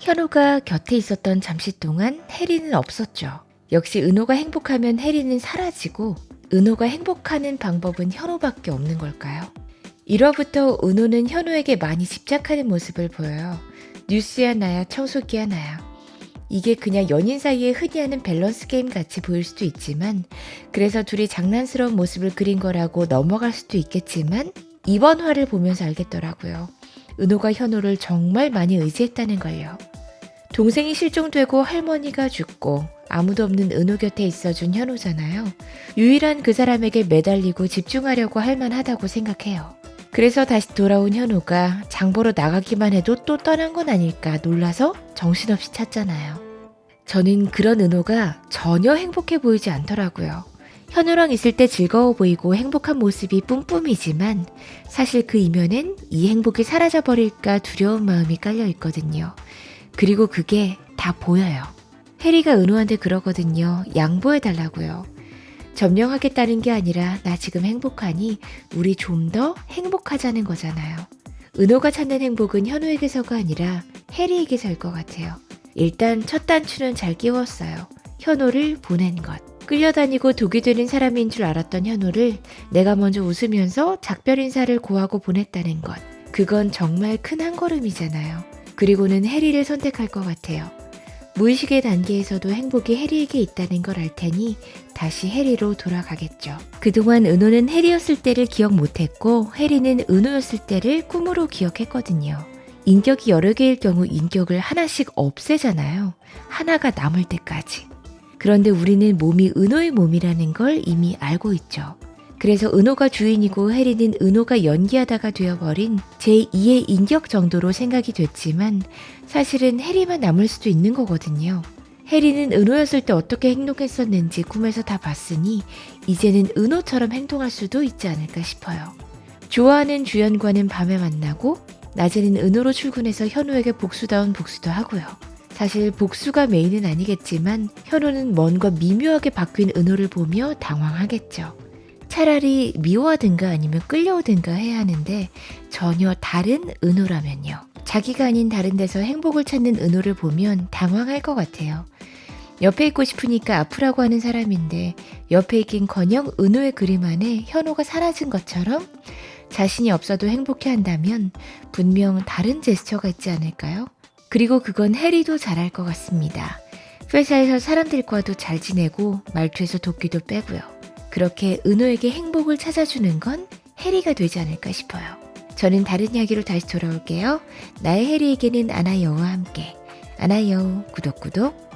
현우가 곁에 있었던 잠시 동안 해리는 없었죠. 역시 은호가 행복하면 해리는 사라지고 은호가 행복하는 방법은 현우밖에 없는 걸까요? 1화부터 은호는 현우에게 많이 집착하는 모습을 보여요. 뉴스야 나야 청소기야 나야. 이게 그냥 연인 사이에 흔히 하는 밸런스 게임 같이 보일 수도 있지만 그래서 둘이 장난스러운 모습을 그린 거라고 넘어갈 수도 있겠지만 이번 화를 보면서 알겠더라고요. 은호가 현우를 정말 많이 의지했다는 걸요. 동생이 실종되고 할머니가 죽고 아무도 없는 은호 곁에 있어준 현우잖아요. 유일한 그 사람에게 매달리고 집중하려고 할 만하다고 생각해요. 그래서 다시 돌아온 현우가 장보러 나가기만 해도 또 떠난 건 아닐까 놀라서 정신없이 찾잖아요. 저는 그런 은호가 전혀 행복해 보이지 않더라고요. 현우랑 있을 때 즐거워 보이고 행복한 모습이 뿜뿜이지만 사실 그 이면엔 이 행복이 사라져 버릴까 두려운 마음이 깔려 있거든요. 그리고 그게 다 보여요. 해리가 은호한테 그러거든요. 양보해 달라고요. 점령하겠다는 게 아니라 나 지금 행복하니 우리 좀 더 행복하자는 거잖아요. 은호가 찾는 행복은 현우에게서가 아니라 해리에게서일 것 같아요. 일단 첫 단추는 잘 끼웠어요. 현우를 보낸 것. 끌려다니고 독이 되는 사람인 줄 알았던 현우를 내가 먼저 웃으면서 작별 인사를 고하고 보냈다는 것. 그건 정말 큰 한 걸음이잖아요. 그리고는 해리를 선택할 것 같아요. 무의식의 단계에서도 행복이 해리에게 있다는 걸 알 테니 다시 해리로 돌아가겠죠. 그동안 은호는 해리였을 때를 기억 못했고 해리는 은호였을 때를 꿈으로 기억했거든요. 인격이 여러 개일 경우 인격을 하나씩 없애잖아요. 하나가 남을 때까지. 그런데 우리는 몸이 은호의 몸이라는 걸 이미 알고 있죠. 그래서 은호가 주인이고 해리는 은호가 연기하다가 되어버린 제2의 인격 정도로 생각이 됐지만 사실은 해리만 남을 수도 있는 거거든요. 해리는 은호였을 때 어떻게 행동했었는지 꿈에서 다 봤으니 이제는 은호처럼 행동할 수도 있지 않을까 싶어요. 좋아하는 주연과는 밤에 만나고 낮에는 은호로 출근해서 현우에게 복수다운 복수도 하고요. 사실 복수가 메인은 아니겠지만 현우는 뭔가 미묘하게 바뀐 은호를 보며 당황하겠죠. 차라리 미워하든가 아니면 끌려오든가 해야 하는데 전혀 다른 은호라면요. 자기가 아닌 다른 데서 행복을 찾는 은호를 보면 당황할 것 같아요. 옆에 있고 싶으니까 아프라고 하는 사람인데 옆에 있긴 커녕 은호의 그림 안에 현호가 사라진 것처럼 자신이 없어도 행복해 한다면 분명 다른 제스처가 있지 않을까요? 그리고 그건 해리도 잘할 것 같습니다. 회사에서 사람들과도 잘 지내고 말투에서 도끼도 빼고요. 그렇게 은호에게 행복을 찾아주는 건 해리가 되지 않을까 싶어요. 저는 다른 이야기로 다시 돌아올게요. 나의 해리에게는 아나여우와 함께. 아나여우 구독 구독